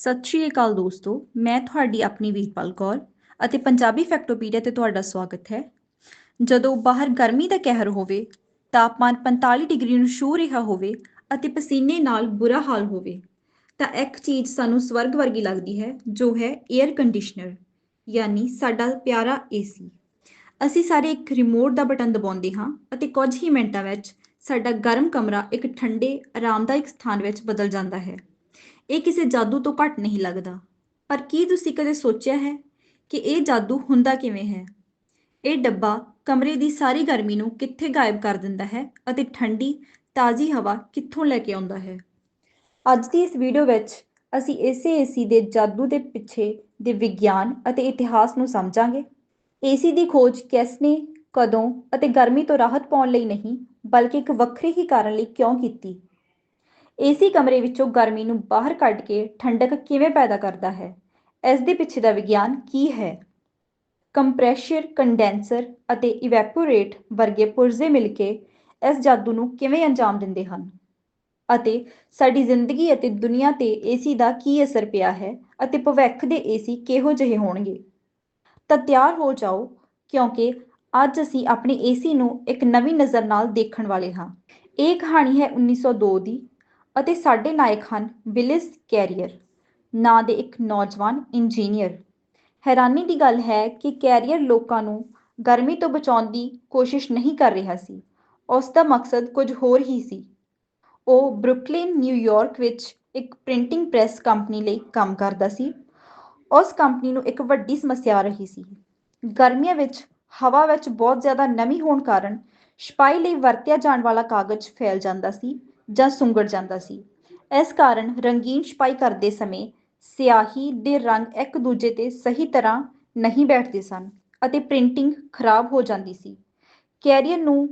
ਸਤਿ ਸ਼੍ਰੀ ਅਕਾਲ ਦੋਸਤੋ, ਮੈਂ ਤੁਹਾਡੀ ਆਪਣੀ ਵੀਰਪਾਲ ਕੌਰ ਅਤੇ ਪੰਜਾਬੀ ਫੈਕਟੋਪੀਡੀਆ ਤੇ ਤੁਹਾਡਾ ਸਵਾਗਤ ਹੈ। ਜਦੋਂ ਬਾਹਰ ਗਰਮੀ ਦਾ ਕਹਿਰ ਹੋਵੇ, ਤਾਪਮਾਨ 45 ਡਿਗਰੀ ਨੂੰ ਛੂਹ ਰਿਹਾ ਹੋਵੇ ਅਤੇ ਪਸੀਨੇ ਨਾਲ ਬੁਰਾ ਹਾਲ ਹੋਵੇ, ਤਾਂ ਇੱਕ ਚੀਜ਼ ਸਾਨੂੰ ਸਵਰਗ ਵਰਗੀ ਲੱਗਦੀ ਹੈ, ਜੋ ਹੈ 에ਅਰ ਕੰਡੀਸ਼ਨਰ ਯਾਨੀ ਸਾਡਾ ਪਿਆਰਾ ਏਸੀ ਅਸੀਂ ਸਾਰੇ ਇੱਕ ਰਿਮੋਟ ਦਾ ਬਟਨ ਦਬਾਉਂਦੇ ਹਾਂ ਅਤੇ ਕੁਝ ਹੀ ਮਿੰਟਾਂ ਵਿੱਚ ਸਾਡਾ ਗਰਮ ਕਮਰਾ ਇੱਕ ਠੰਡੇ, ਆਰਾਮਦਾਇਕ ਸਥਾਨ ਵਿੱਚ ਬਦਲ ਜਾਂਦਾ ਹੈ। ਇਹ ਕਿਸੇ ਜਾਦੂ ਤੋਂ ਘੱਟ ਨਹੀਂ ਲੱਗਦਾ। ਪਰ ਕੀ ਤੁਸੀਂ ਕਦੇ ਸੋਚਿਆ ਹੈ ਕਿ ਇਹ ਜਾਦੂ ਹੁੰਦਾ ਕਿਵੇਂ ਹੈ? ਇਹ ਡੱਬਾ ਕਮਰੇ ਦੀ ਸਾਰੀ ਗਰਮੀ ਨੂੰ ਕਿੱਥੇ ਗਾਇਬ ਕਰ ਦਿੰਦਾ ਹੈ ਅਤੇ ਠੰਡੀ, ਤਾਜ਼ੀ ਹਵਾ ਕਿੱਥੋਂ ਲੈ ਕੇ ਆਉਂਦਾ ਹੈ? ਅੱਜ ਦੀ ਇਸ ਵੀਡੀਓ ਵਿੱਚ ਅਸੀਂ ਇਸੇ ਏਸੀ ਦੇ ਜਾਦੂ ਦੇ ਪਿੱਛੇ ਦੇ ਵਿਗਿਆਨ ਅਤੇ ਇਤਿਹਾਸ ਨੂੰ ਸਮਝਾਂਗੇ। ਏਸੀ ਦੀ ਖੋਜ ਕਿਸ ਨੇ, ਕਦੋਂ ਅਤੇ ਗਰਮੀ ਤੋਂ ਰਾਹਤ ਪਾਉਣ ਲਈ ਨਹੀਂ, ਬਲਕਿ ਇੱਕ ਵੱਖਰੇ ਹੀ ਕਾਰਨ ਲਈ ਕਿਉਂ ਕੀਤੀ? ਏਸੀ ਕਮਰੇ ਵਿੱਚੋਂ ਗਰਮੀ ਨੂੰ ਬਾਹਰ ਕੱਢ ਕੇ ਠੰਡਕ ਕਿਵੇਂ ਪੈਦਾ ਕਰਦਾ ਹੈ? ਇਸ ਦੇ ਪਿੱਛੇ ਦਾ ਵਿਗਿਆਨ ਕੀ ਹੈ? ਕੰਪਰੈਸ਼ਰ, ਕੰਡੈਂਸਰ ਅਤੇ ਇਵੈਪੋਰੇਟ ਵਰਗੇ ਪੁਰਜ਼ੇ ਮਿਲ ਕੇ ਇਸ ਜਾਦੂ ਨੂੰ ਕਿਵੇਂ ਅੰਜਾਮ ਦਿੰਦੇ ਹਨ? ਅਤੇ ਸਾਡੀ ਜ਼ਿੰਦਗੀ ਅਤੇ ਦੁਨੀਆ ਤੇ ਏਸੀ ਦਾ ਕੀ ਅਸਰ ਪਿਆ ਹੈ ਅਤੇ ਭਵਿੱਖ ਦੇ ਏਸੀ ਕਿਹੋ ਜਿਹੇ ਹੋਣਗੇ? ਤਾਂ ਤਿਆਰ ਹੋ ਜਾਓ, ਕਿਉਂਕਿ ਅੱਜ ਅਸੀਂ ਆਪਣੇ ਏਸੀ ਨੂੰ ਇੱਕ ਨਵੀਂ ਨਜ਼ਰ ਨਾਲ ਦੇਖਣ ਵਾਲੇ ਹਾਂ। ਇਹ ਕਹਾਣੀ ਹੈ 1902 ਦੀ। ਅਤੇ ਸਾਡੇ ਨਾਇਕ ਹਨ ਵਿਲਿਸ ਕੈਰੀਅਰ, ਨਾਂ ਦੇ ਇੱਕ ਨੌਜਵਾਨ ਇੰਜੀਨੀਅਰ। ਹੈਰਾਨੀ ਦੀ ਗੱਲ ਹੈ ਕਿ ਕੈਰੀਅਰ ਲੋਕਾਂ ਨੂੰ ਗਰਮੀ ਤੋਂ ਬਚਾਉਣ ਦੀ ਕੋਸ਼ਿਸ਼ ਨਹੀਂ ਕਰ ਰਿਹਾ ਸੀ। ਉਸ ਦਾ ਮਕਸਦ ਕੁਝ ਹੋਰ ਹੀ ਸੀ। ਉਹ ਬਰੁਕਲਿਨ ਨਿਊਯਾਰਕ ਵਿੱਚ ਇੱਕ ਪ੍ਰਿੰਟਿੰਗ ਪ੍ਰੈਸ ਕੰਪਨੀ ਲਈ ਕੰਮ ਕਰਦਾ ਸੀ। ਉਸ ਕੰਪਨੀ ਨੂੰ ਇੱਕ ਵੱਡੀ ਸਮੱਸਿਆ ਆ ਰਹੀ ਸੀ। ਗਰਮੀਆਂ ਵਿੱਚ ਹਵਾ ਵਿੱਚ ਬਹੁਤ ਜ਼ਿਆਦਾ ਨਮੀ ਹੋਣ ਕਾਰਨ ਛਪਾਈ ਲਈ ਵਰਤਿਆ ਜਾਣ ਵਾਲਾ ਕਾਗਜ਼ ਫੈਲ ਜਾਂਦਾ ਸੀ। ਜਾਂ ਸੁੰਗੜ ਜਾਂਦਾ ਸੀ। ਇਸ ਕਾਰਨ ਰੰਗੀਨ ਛਪਾਈ ਕਰਦੇ ਸਮੇਂ ਸਿਆਹੀ ਦੇ ਰੰਗ ਇੱਕ ਦੂਜੇ ਤੇ ਸਹੀ ਤਰ੍ਹਾਂ ਨਹੀਂ ਬੈਠਦੇ ਸਨ ਅਤੇ ਪ੍ਰਿੰਟਿੰਗ ਖਰਾਬ ਹੋ ਜਾਂਦੀ ਸੀ। ਕੈਰੀਅਰ ਨੂੰ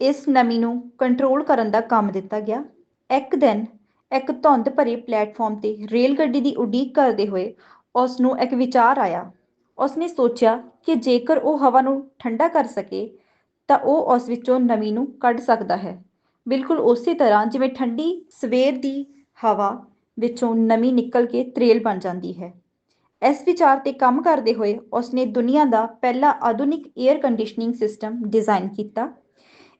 ਇਸ ਨਮੀ ਨੂੰ ਕੰਟਰੋਲ ਕਰਨ ਦਾ ਕੰਮ ਦਿੱਤਾ ਗਿਆ। ਇੱਕ ਦਿਨ ਇੱਕ ਧੁੰਦ ਭਰੇ ਪਲੇਟਫਾਰਮ ਤੇ ਰੇਲ ਗੱਡੀ ਦੀ ਉਡੀਕ ਕਰਦੇ ਹੋਏ ਉਸ ਨੂੰ ਇੱਕ ਵਿਚਾਰ ਆਇਆ। ਉਸ ਨੇ ਸੋਚਿਆ ਕਿ ਜੇਕਰ ਉਹ ਹਵਾ ਨੂੰ ਠੰਡਾ ਕਰ ਸਕੇ ਤਾਂ ਉਹ ਉਸ ਵਿੱਚੋਂ ਨਮੀ ਨੂੰ ਕੱਢ ਸਕਦਾ ਹੈ। ਬਿਲਕੁਲ ਉਸੇ ਤਰ੍ਹਾਂ ਜਿਵੇਂ ਠੰਡੀ ਸਵੇਰ ਦੀ ਹਵਾ ਵਿੱਚੋਂ ਨਮੀ ਨਿਕਲ ਕੇ ਤਰੇਲ ਬਣ ਜਾਂਦੀ ਹੈ। ਇਸ ਵਿਚਾਰ ਤੇ ਕੰਮ ਕਰਦੇ ਹੋਏ ਉਸਨੇ ਦੁਨੀਆ ਦਾ ਪਹਿਲਾ ਆਧੁਨਿਕ 에ਅਰ ਕੰਡੀਸ਼ਨਿੰਗ ਸਿਸਟਮ ਡਿਜ਼ਾਈਨ ਕੀਤਾ।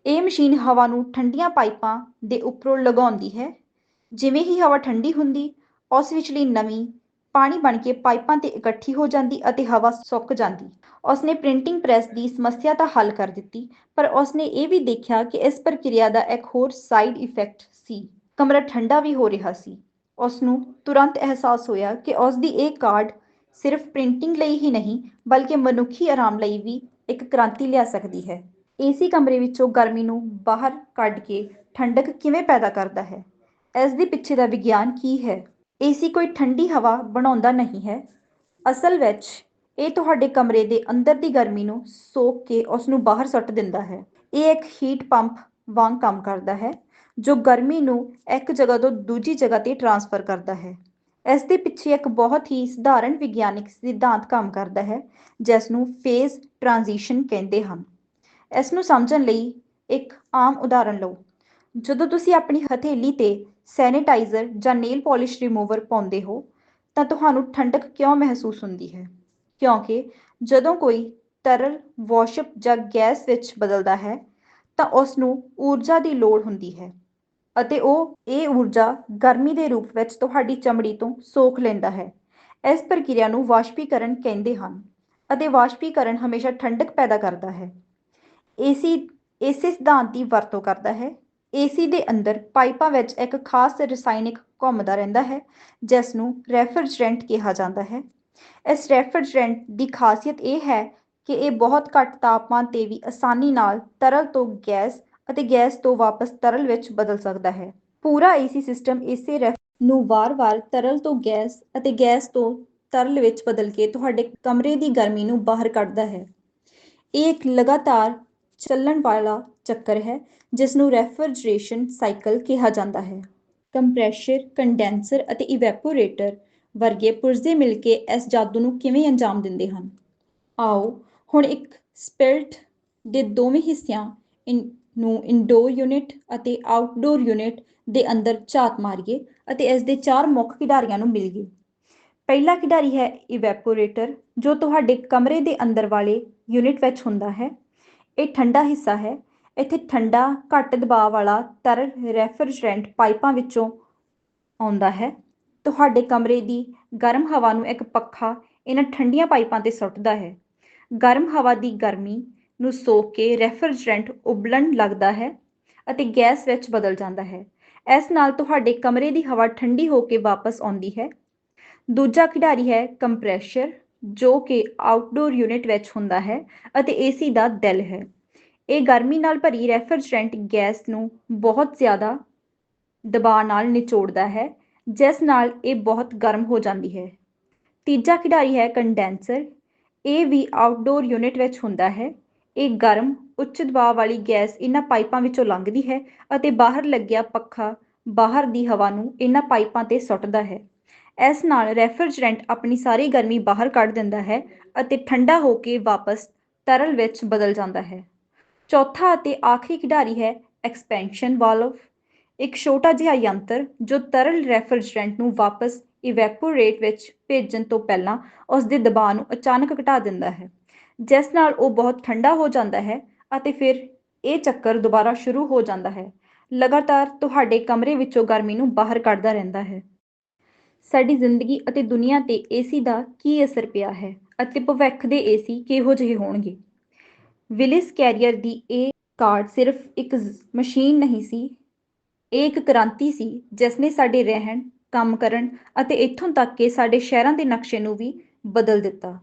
ਇਹ ਮਸ਼ੀਨ ਹਵਾ ਨੂੰ ਠੰਡੀਆਂ ਪਾਈਪਾਂ ਦੇ ਉੱਪਰੋਂ ਲਗਾਉਂਦੀ ਹੈ। ਜਿਵੇਂ ਹੀ ਹਵਾ ਠੰਡੀ ਹੁੰਦੀ, ਉਸ ਵਿਚਲੀ ਨਮੀ ਪਾਣੀ ਬਣ ਕੇ ਪਾਈਪਾਂ ਤੇ ਇਕੱਠੀ ਹੋ ਜਾਂਦੀ ਅਤੇ ਹਵਾ ਸੁੱਕ ਜਾਂਦੀ। ਉਸਨੇ ਪ੍ਰਿੰਟਿੰਗ ਪ੍ਰੈਸ ਦੀ ਸਮੱਸਿਆ ਤਾਂ ਹੱਲ ਕਰ ਦਿੱਤੀ, ਪਰ ਉਸਨੇ ਇਹ ਵੀ ਦੇਖਿਆ ਕਿ ਇਸ ਪ੍ਰਕਿਰਿਆ ਦਾ ਇੱਕ ਹੋਰ ਸਾਈਡ ਇਫੈਕਟ ਸੀ। ਕਮਰਾ ਠੰਡਾ ਵੀ ਹੋ ਰਿਹਾ ਸੀ। ਉਸ ਨੂੰ ਤੁਰੰਤ ਅਹਿਸਾਸ ਹੋਇਆ ਕਿ ਉਸ ਦੀ ਇਹ ਕਾਰਡ ਸਿਰਫ ਪ੍ਰਿੰਟਿੰਗ ਲਈ ਹੀ ਨਹੀਂ, ਬਲਕਿ ਮਨੁੱਖੀ ਆਰਾਮ ਲਈ ਵੀ ਇੱਕ ਕ੍ਰਾਂਤੀ ਲਿਆ ਸਕਦੀ ਹੈ। ਏਸੀ ਕਮਰੇ ਵਿੱਚੋਂ ਗਰਮੀ ਨੂੰ ਬਾਹਰ ਕੱਢ ਕੇ ਠੰਡਕ ਕਿਵੇਂ ਪੈਦਾ ਕਰਦਾ ਹੈ? ਇਸ ਦੇ ਪਿੱਛੇ ਦਾ ਵਿਗਿਆਨ ਕੀ ਹੈ? ਏਸੀ ਕੋਈ ਠੰਡੀ ਹਵਾ ਬਣਾਉਂਦਾ ਨਹੀਂ ਹੈ। ਅਸਲ ਵਿੱਚ ਇਹ ਤੁਹਾਡੇ ਕਮਰੇ ਦੇ ਅੰਦਰ ਦੀ ਗਰਮੀ ਨੂੰ ਸੋਖ ਕੇ ਉਸ ਨੂੰ ਬਾਹਰ ਸੁੱਟ ਦਿੰਦਾ ਹੈ। ਇਹ ਇੱਕ ਹੀਟ ਪੰਪ ਵਾਂਗ ਕੰਮ ਕਰਦਾ ਹੈ, ਜੋ ਗਰਮੀ ਨੂੰ ਇੱਕ ਜਗ੍ਹਾ ਤੋਂ ਦੂਜੀ ਜਗ੍ਹਾ ਤੇ ਟਰਾਂਸਫਰ ਕਰਦਾ ਹੈ। ਇਸ ਦੇ ਪਿੱਛੇ ਇੱਕ ਬਹੁਤ ਹੀ ਸਧਾਰਨ ਵਿਗਿਆਨਿਕ ਸਿਧਾਂਤ ਕੰਮ ਕਰਦਾ ਹੈ ਜਿਸ ਨੂੰ ਫੇਜ਼ ਟ੍ਰਾਂਜੀਸ਼ਨ ਕਹਿੰਦੇ ਹਨ। ਇਸ ਨੂੰ ਸਮਝਣ ਲਈ ਇੱਕ ਆਮ ਉਦਾਹਰਣ ਲਓ। ਜਦੋਂ ਤੁਸੀਂ ਆਪਣੀ ਹਥੇਲੀ ਤੇ ਸੈਨੀਟਾਈਜ਼ਰ ਜਾਂ ਨੇਲ ਪਾਲਿਸ਼ ਰਿਮੂਵਰ ਪਾਉਂਦੇ ਹੋ ਤਾਂ ਤੁਹਾਨੂੰ ਠੰਡਕ ਕਿਉਂ ਮਹਿਸੂਸ ਹੁੰਦੀ ਹੈ? ਕਿਉਂਕਿ ਜਦੋਂ ਕੋਈ ਤਰਲ, ਵਾਸ਼ਪ ਜਾਂ ਗੈਸ ਵਿੱਚ ਬਦਲਦਾ ਹੈ ਤਾਂ ਉਸ ਨੂੰ ਊਰਜਾ ਦੀ ਲੋੜ ਹੁੰਦੀ ਹੈ ਅਤੇ ਉਹ ਇਹ ਊਰਜਾ ਗਰਮੀ ਦੇ ਰੂਪ ਵਿੱਚ ਤੁਹਾਡੀ ਚਮੜੀ ਤੋਂ ਸੋਖ ਲੈਂਦਾ ਹੈ। ਇਸ ਪ੍ਰਕਿਰਿਆ ਨੂੰ ਵਾਸ਼ਪੀਕਰਨ ਕਹਿੰਦੇ ਹਨ ਅਤੇ ਵਾਸ਼ਪੀਕਰਨ ਹਮੇਸ਼ਾ ਠੰਡਕ ਪੈਦਾ ਕਰਦਾ ਹੈ। ਏਸੀ ਇਸੇ ਸਿਧਾਂਤ ਦੀ ਵਰਤੋਂ ਕਰਦਾ ਹੈ ਏਸੀ ਦੇ ਅੰਦਰ ਪਾਈਪਾਂ ਵਿੱਚ ਇੱਕ ਖਾਸ ਰਸਾਇਣਿਕ ਘੁੰਮਦਾ ਰਹਿੰਦਾ ਹੈ ਜਿਸ ਨੂੰ ਰੈਫ੍ਰਿਜਰੈਂਟ ਕਿਹਾ ਜਾਂਦਾ ਹੈ। ਇਸ ਰੈਫ੍ਰਿਜਰੈਂਟ ਦੀ ਖਾਸੀਅਤ ਇਹ ਹੈ ਕਿ ਇਹ ਬਹੁਤ ਘੱਟ ਤਾਪਮਾਨ ਤੇ ਵੀ ਆਸਾਨੀ ਨਾਲ ਤਰਲ ਤੋਂ ਗੈਸ ਅਤੇ ਗੈਸ ਤੋਂ ਵਾਪਸ ਤਰਲ ਵਿੱਚ ਬਦਲ ਸਕਦਾ ਹੈ। ਪੂਰਾ ਏਸੀ ਸਿਸਟਮ ਇਸੇ ਰੈਫ ਨੂੰ ਵਾਰ-ਵਾਰ ਤਰਲ ਤੋਂ ਗੈਸ ਅਤੇ ਗੈਸ ਤੋਂ ਤਰਲ ਵਿੱਚ ਬਦਲ ਕੇ ਤੁਹਾਡੇ ਕਮਰੇ ਦੀ ਗਰਮੀ ਨੂੰ ਬਾਹਰ ਕੱਢਦਾ ਹੈ। ਇਹ ਇੱਕ ਲਗਾਤਾਰ ਚੱਲਣ ਵਾਲਾ ਚੱਕਰ ਹੈ ਜਿਸ ਨੂੰ ਰੈਫ੍ਰਿਜਰੇਸ਼ਨ ਸਾਈਕਲ ਕਿਹਾ ਜਾਂਦਾ ਹੈ। ਕੰਪਰੈਸ਼ਰ, ਕੰਡੈਂਸਰ ਅਤੇ ਇਵੈਪੋਰੇਟਰ ਵਰਗੇ ਪੁਰਜ਼ੇ ਮਿਲ ਕੇ ਇਸ ਜਾਦੂ ਨੂੰ ਕਿਵੇਂ ਅੰਜਾਮ ਦਿੰਦੇ ਹਨ? ਆਓ, ਹੁਣ ਇੱਕ ਸਪਿਲਟ ਦੇ ਦੋਵੇਂ ਹਿੱਸਿਆਂ ਨੂੰ ਇਨਡੋਰ ਯੂਨਿਟ ਅਤੇ ਆਊਟਡੋਰ ਯੂਨਿਟ ਦੇ ਅੰਦਰ ਝਾਤ ਮਾਰੀਏ ਅਤੇ ਇਸ ਦੇ ਚਾਰ ਮੁੱਖ ਖਿਡਾਰੀਆਂ ਨੂੰ ਮਿਲ ਗਏ ਪਹਿਲਾ ਖਿਡਾਰੀ ਹੈ ਇਵੈਪੋਰੇਟਰ, ਜੋ ਤੁਹਾਡੇ ਕਮਰੇ ਦੇ ਅੰਦਰ ਵਾਲੇ ਯੂਨਿਟ ਵਿੱਚ ਹੁੰਦਾ ਹੈ। ਇਹ ਠੰਡਾ ਹਿੱਸਾ ਹੈ। ਇੱਥੇ ਠੰਡਾ, ਘੱਟ ਦਬਾਅ ਵਾਲਾ ਤਰਲ ਰੈਫਰਿਜਰੈਂਟ ਪਾਈਪਾਂ ਵਿੱਚੋਂ ਆਉਂਦਾ ਹੈ। ਤੁਹਾਡੇ ਕਮਰੇ ਦੀ ਗਰਮ ਹਵਾ ਨੂੰ ਇੱਕ ਪੱਖਾ ਇਹਨਾਂ ਠੰਡੀਆਂ ਪਾਈਪਾਂ ਤੇ ਸੁੱਟਦਾ ਹੈ। ਗਰਮ ਹਵਾ ਦੀ ਗਰਮੀ ਨੂੰ ਸੋਖ ਕੇ ਰੈਫਰਿਜਰੈਂਟ ਉਬਲਣ ਲੱਗਦਾ ਹੈ ਅਤੇ ਗੈਸ ਵਿੱਚ ਬਦਲ ਜਾਂਦਾ ਹੈ। ਇਸ ਨਾਲ ਤੁਹਾਡੇ ਕਮਰੇ ਦੀ ਹਵਾ ਠੰਡੀ ਹੋ ਕੇ ਵਾਪਸ ਆਉਂਦੀ ਹੈ। ਦੂਜਾ ਖਿਡਾਰੀ ਹੈ ਕੰਪਰੈਸ਼ਰ। ਜੋ ਕਿ ਆਊਟਡੋਰ ਯੂਨਿਟ ਵਿੱਚ ਹੁੰਦਾ ਹੈ ਅਤੇ ਏਸੀ ਦਾ ਦਿਲ ਹੈ। ਇਹ ਗਰਮੀ ਨਾਲ ਭਰੀ ਰੈਫ੍ਰਿਜਰੈਂਟ ਗੈਸ ਨੂੰ ਬਹੁਤ ਜ਼ਿਆਦਾ ਦਬਾਅ ਨਾਲ ਨਿਚੋੜਦਾ ਹੈ, ਜਿਸ ਨਾਲ ਇਹ ਬਹੁਤ ਗਰਮ ਹੋ ਜਾਂਦੀ ਹੈ। ਤੀਜਾ ਖਿਡਾਰੀ ਹੈ ਕੰਡੈਂਸਰ ਇਹ ਵੀ ਆਊਟਡੋਰ ਯੂਨਿਟ ਵਿੱਚ ਹੁੰਦਾ ਹੈ। ਇਹ ਗਰਮ, ਉੱਚ ਦਬਾਅ ਵਾਲੀ ਗੈਸ ਇਹਨਾਂ ਪਾਈਪਾਂ ਵਿੱਚੋਂ ਲੰਘਦੀ ਹੈ ਅਤੇ ਬਾਹਰ ਲੱਗਿਆ ਪੱਖਾ ਬਾਹਰ ਦੀ ਹਵਾ ਨੂੰ ਇਹਨਾਂ ਪਾਈਪਾਂ ਤੇ ਸੁੱਟਦਾ ਹੈ। ਇਸ ਨਾਲ ਰੈਫ੍ਰਿਜਰੈਂਟ ਆਪਣੀ ਸਾਰੀ ਗਰਮੀ ਬਾਹਰ ਕੱਢ ਦਿੰਦਾ ਹੈ ਅਤੇ ਠੰਡਾ ਹੋ ਕੇ ਵਾਪਸ ਤਰਲ ਵਿੱਚ ਬਦਲ ਜਾਂਦਾ ਹੈ। ਚੌਥਾ ਅਤੇ ਆਖਰੀ ਖਿਡਾਰੀ ਹੈ ਐਕਸਪੈਂਸ਼ਨ ਵਾਲਵ। ਇੱਕ ਛੋਟਾ ਜਿਹਾ ਯੰਤਰ ਜੋ ਤਰਲ ਰੈਫ੍ਰਿਜਰੈਂਟ ਨੂੰ ਵਾਪਸ ਇਵੈਪੋਰੇਟ ਵਿੱਚ ਭੇਜਣ ਤੋਂ ਪਹਿਲਾਂ ਉਸ ਦੇ ਦਬਾਅ ਨੂੰ ਅਚਾਨਕ ਘਟਾ ਦਿੰਦਾ ਹੈ, ਜਿਸ ਨਾਲ ਉਹ ਬਹੁਤ ਠੰਡਾ ਹੋ ਜਾਂਦਾ ਹੈ ਅਤੇ ਫਿਰ ਇਹ ਚੱਕਰ ਦੁਬਾਰਾ ਸ਼ੁਰੂ ਹੋ ਜਾਂਦਾ ਹੈ। ਲਗਾਤਾਰ ਤੁਹਾਡੇ ਕਮਰੇ ਵਿੱਚੋਂ ਗਰਮੀ ਨੂੰ ਬਾਹਰ ਕੱਢਦਾ ਰਹਿੰਦਾ ਹੈ। ਸਾਡੀ ਜ਼ਿੰਦਗੀ ਅਤੇ ਦੁਨੀਆ ਤੇ ਏਸੀ ਦਾ ਕੀ ਅਸਰ ਪਿਆ ਹੈ ਅਤੇ ਭਵਿੱਖ ਦੇ ਏਸੀ ਕਿਹੋ ਜਿਹੇ ਹੋਣਗੇ? ਵਿਲਿਸ ਕੈਰੀਅਰ ਦੀ ਇਹ ਕਾਰਡ ਸਿਰਫ ਇੱਕ ਮਸ਼ੀਨ ਨਹੀਂ ਸੀ, ਇਹ ਇੱਕ ਕ੍ਰਾਂਤੀ ਸੀ ਜਿਸ ਨੇ ਸਾਡੇ ਰਹਿਣ, ਕੰਮ ਕਰਨ ਅਤੇ ਇੱਥੋਂ ਤੱਕ ਕਿ ਸਾਡੇ ਸ਼ਹਿਰਾਂ ਦੇ ਨਕਸ਼ੇ ਨੂੰ ਵੀ ਬਦਲ ਦਿੱਤਾ।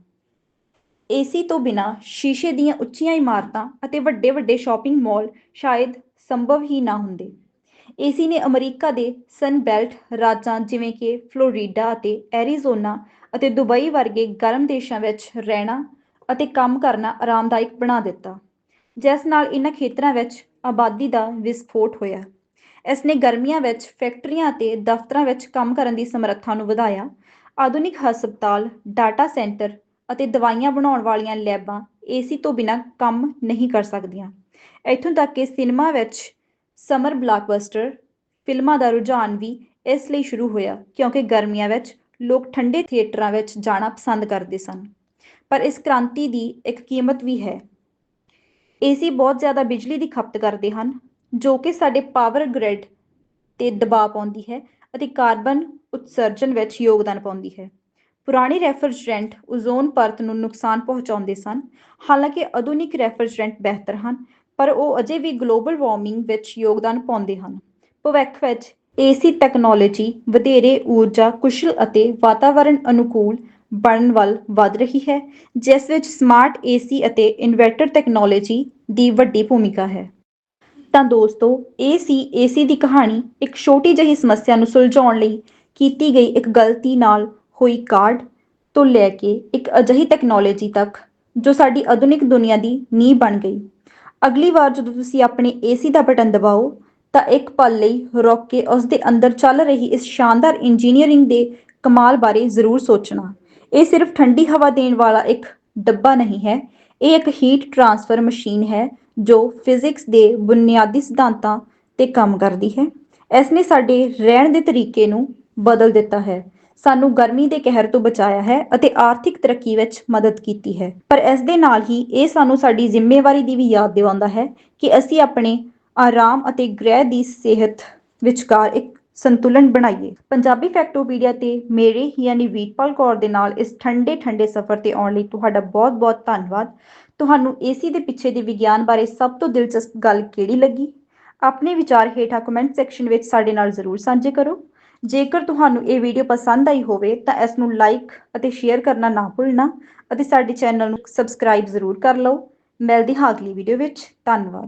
ਏਸੀ ਤੋਂ ਬਿਨਾ ਸ਼ੀਸ਼ੇ ਦੀਆਂ ਉੱਚੀਆਂ ਇਮਾਰਤਾਂ ਅਤੇ ਵੱਡੇ ਵੱਡੇ ਸ਼ਾਪਿੰਗ ਮਾਲ ਸ਼ਾਇਦ ਸੰਭਵ ਹੀ ਨਾ ਹੁੰਦੇ। ਏਸੀ ਨੇ ਅਮਰੀਕਾ ਦੇ ਸਨ ਬੈਲਟ ਰਾਜਾਂ ਜਿਵੇਂ ਕਿ ਫਲੋਰੀਡਾ ਅਤੇ ਐਰੀਜ਼ੋਨਾ ਅਤੇ ਦੁਬਈ ਵਰਗੇ ਗਰਮ ਦੇਸ਼ਾਂ ਵਿੱਚ ਰਹਿਣਾ ਅਤੇ ਕੰਮ ਕਰਨਾ ਆਰਾਮਦਾਇਕ ਬਣਾ ਦਿੱਤਾ, ਜਿਸ ਨਾਲ ਇਹਨਾਂ ਖੇਤਰਾਂ ਵਿੱਚ ਆਬਾਦੀ ਦਾ ਵਿਸਫੋਟ ਹੋਇਆ। ਇਸ ਨੇ ਗਰਮੀਆਂ ਵਿੱਚ ਫੈਕਟਰੀਆਂ ਅਤੇ ਦਫ਼ਤਰਾਂ ਵਿੱਚ ਕੰਮ ਕਰਨ ਦੀ ਸਮਰੱਥਾ ਨੂੰ ਵਧਾਇਆ। ਆਧੁਨਿਕ ਹਸਪਤਾਲ, ਡਾਟਾ ਸੈਂਟਰ ਅਤੇ ਦਵਾਈਆਂ ਬਣਾਉਣ ਵਾਲੀਆਂ ਲੈਬਾਂ ਏਸੀ ਤੋਂ ਬਿਨਾਂ ਕੰਮ ਨਹੀਂ ਕਰ ਸਕਦੀਆਂ। ਇੱਥੋਂ ਤੱਕ ਕਿ ਸਿਨੇਮਾ ਵਿੱਚ ਸਮਰ ਬਲਾਕਬਸਟਰ ਫਿਲਮਾਂ ਦਾ ਰੁਝਾਨ ਵੀ ਇਸ ਲਈ ਸ਼ੁਰੂ ਹੋਇਆ ਕਿਉਂਕਿ ਗਰਮੀਆਂ ਵਿੱਚ ਲੋਕ ਠੰਡੇ ਥੀਏਟਰਾਂ ਵਿੱਚ ਜਾਣਾ ਪਸੰਦ ਕਰਦੇ ਸਨ। ਪਰ ਇਸ ਕ੍ਰਾਂਤੀ ਦੀ ਇੱਕ ਕੀਮਤ ਵੀ ਹੈ। ਏਸੀ ਬਹੁਤ ਜ਼ਿਆਦਾ ਬਿਜਲੀ ਦੀ ਖਪਤ ਕਰਦੇ ਹਨ, ਜੋ ਕਿ ਸਾਡੇ ਪਾਵਰ ਗ੍ਰਿਡ ਤੇ ਦਬਾਅ ਪਾਉਂਦੀ ਹੈ ਅਤੇ ਕਾਰਬਨ ਉਤਸਰਜਨ ਵਿੱਚ ਯੋਗਦਾਨ ਪਾਉਂਦੀ ਹੈ। ਪੁਰਾਣੇ ਰੈਫ੍ਰਿਜਰੈਂਟ ਓਜ਼ੋਨ ਪਰਤ ਨੂੰ ਨੁਕਸਾਨ ਪਹੁੰਚਾਉਂਦੇ ਸਨ, ਹਾਲਾਂਕਿ ਆਧੁਨਿਕ ਰੈਫ੍ਰਿਜਰੈਂਟ ਬਿਹਤਰ ਹਨ ਪਰ ਉਹ ਅਜੇ ਵੀ ਗਲੋਬਲ ਵਾਰਮਿੰਗ ਵਿੱਚ ਯੋਗਦਾਨ ਪਾਉਂਦੇ ਹਨ। ਭਵਿੱਖ ਵਿੱਚ ਏਸੀ ਟੈਕਨੋਲੋਜੀ ਵਧੇਰੇ ਊਰਜਾ, ਕੁਸ਼ਲ ਅਤੇ ਵਾਤਾਵਰਣ ਅਨੁਕੂਲ ਬਣਨ ਵੱਲ ਵਧ ਰਹੀ ਹੈ, ਜਿਸ ਵਿੱਚ ਸਮਾਰਟ ਏਸੀ ਅਤੇ ਇਨਵਰਟਰ ਟੈਕਨੋਲੋਜੀ ਦੀ ਵੱਡੀ ਭੂਮਿਕਾ ਹੈ। ਤਾਂ ਦੋਸਤੋ ਇਹ ਸੀ ਏਸੀ ਦੀ ਕਹਾਣੀ ਇੱਕ ਛੋਟੀ ਜਿਹੀ ਸਮੱਸਿਆ ਨੂੰ ਸੁਲਝਾਉਣ ਲਈ ਕੀਤੀ ਗਈ ਇੱਕ ਗਲਤੀ ਨਾਲ ਹੋਈ ਕਾਢ ਤੋਂ ਲੈ ਕੇ ਇੱਕ ਅਜਿਹੀ ਟੈਕਨੋਲੋਜੀ ਤੱਕ ਜੋ ਸਾਡੀ ਆਧੁਨਿਕ ਦੁਨੀਆ ਦੀ ਨੀਂਹ ਬਣ ਗਈ। ਅਗਲੀ ਵਾਰ ਜਦੋਂ ਤੁਸੀਂ ਆਪਣੇ ਏਸੀ ਦਾ ਬਟਨ ਦਬਾਓ, ਤਾਂ ਇੱਕ ਪਲ ਲਈ ਰੁਕ ਕੇ ਉਸ ਦੇ ਅੰਦਰ ਚੱਲ ਰਹੀ ਇਸ ਸ਼ਾਨਦਾਰ ਇੰਜੀਨੀਅਰਿੰਗ ਦੇ ਕਮਾਲ ਬਾਰੇ ਜ਼ਰੂਰ ਸੋਚਣਾ। ਇਹ ਸਿਰਫ ਠੰਡੀ ਹਵਾ ਦੇਣ ਵਾਲਾ ਇੱਕ ਡੱਬਾ ਨਹੀਂ ਹੈ, ਇਹ ਇੱਕ ਹੀਟ ਟ੍ਰਾਂਸਫਰ ਮਸ਼ੀਨ ਹੈ, ਜੋ ਫਿਜ਼ਿਕਸ ਦੇ ਬੁਨਿਆਦੀ ਸਿਧਾਂਤਾਂ ਤੇ ਕੰਮ ਕਰਦੀ ਹੈ। ਇਸ ਨੇ ਸਾਡੇ ਰਹਿਣ ਦੇ ਤਰੀਕੇ ਨੂੰ ਬਦਲ ਦਿੱਤਾ ਹੈ। ਸਾਨੂੰ ਗਰਮੀ ਦੇ ਕਹਿਰ ਤੋਂ ਬਚਾਇਆ ਹੈ ਅਤੇ ਆਰਥਿਕ ਤਰੱਕੀ ਵਿੱਚ ਮਦਦ ਕੀਤੀ ਹੈ। ਪਰ ਇਸ ਦੇ ਨਾਲ ਹੀ ਇਹ ਸਾਨੂੰ ਸਾਡੀ ਜ਼ਿੰਮੇਵਾਰੀ ਦੀ ਵੀ ਯਾਦ ਦਿਵਾਉਂਦਾ ਹੈ ਕਿ ਅਸੀਂ ਆਪਣੇ ਆਰਾਮ ਅਤੇ ਗ੍ਰਹਿ ਦੀ ਸਿਹਤ ਵਿਚਕਾਰ ਇੱਕ ਸੰਤੁਲਨ ਬਣਾਈਏ। ਪੰਜਾਬੀ ਫੈਕਟੋਪੀਡੀਆ ਤੇ ਮੇਰੇ ਹੀ ਯਾਨੀ ਵੀਰਪਾਲ ਕੌਰ ਦੇ ਨਾਲ ਇਸ ਠੰਡੇ ਠੰਡੇ ਸਫ਼ਰ ਤੇ ਆਉਣ ਲਈ ਤੁਹਾਡਾ ਬਹੁਤ-ਬਹੁਤ ਧੰਨਵਾਦ। ਤੁਹਾਨੂੰ ਏਸੀ ਦੇ ਪਿੱਛੇ ਦੇ ਵਿਗਿਆਨ ਬਾਰੇ ਸਭ ਤੋਂ ਦਿਲਚਸਪ ਗੱਲ ਕਿਹੜੀ ਲੱਗੀ? ਆਪਣੇ ਵਿਚਾਰ ਹੇਠਾਂ ਕਮੈਂਟ ਸੈਕਸ਼ਨ ਵਿੱਚ ਸਾਡੇ ਨਾਲ ਜ਼ਰੂਰ ਸਾਂਝੇ ਕਰੋ। ਜੇਕਰ ਤੁਹਾਨੂੰ ਇਹ ਵੀਡੀਓ ਪਸੰਦ ਆਈ ਹੋਵੇ ਤਾਂ ਇਸ ਨੂੰ ਲਾਈਕ ਅਤੇ ਸ਼ੇਅਰ ਕਰਨਾ ਨਾ ਭੁੱਲਣਾ ਅਤੇ ਸਾਡੇ ਚੈਨਲ ਨੂੰ ਸਬਸਕ੍ਰਾਈਬ ਜ਼ਰੂਰ ਕਰ ਲਓ। ਮਿਲਦੇ ਹਾਂ ਅਗਲੀ ਵੀਡੀਓ ਵਿੱਚ। ਧੰਨਵਾਦ।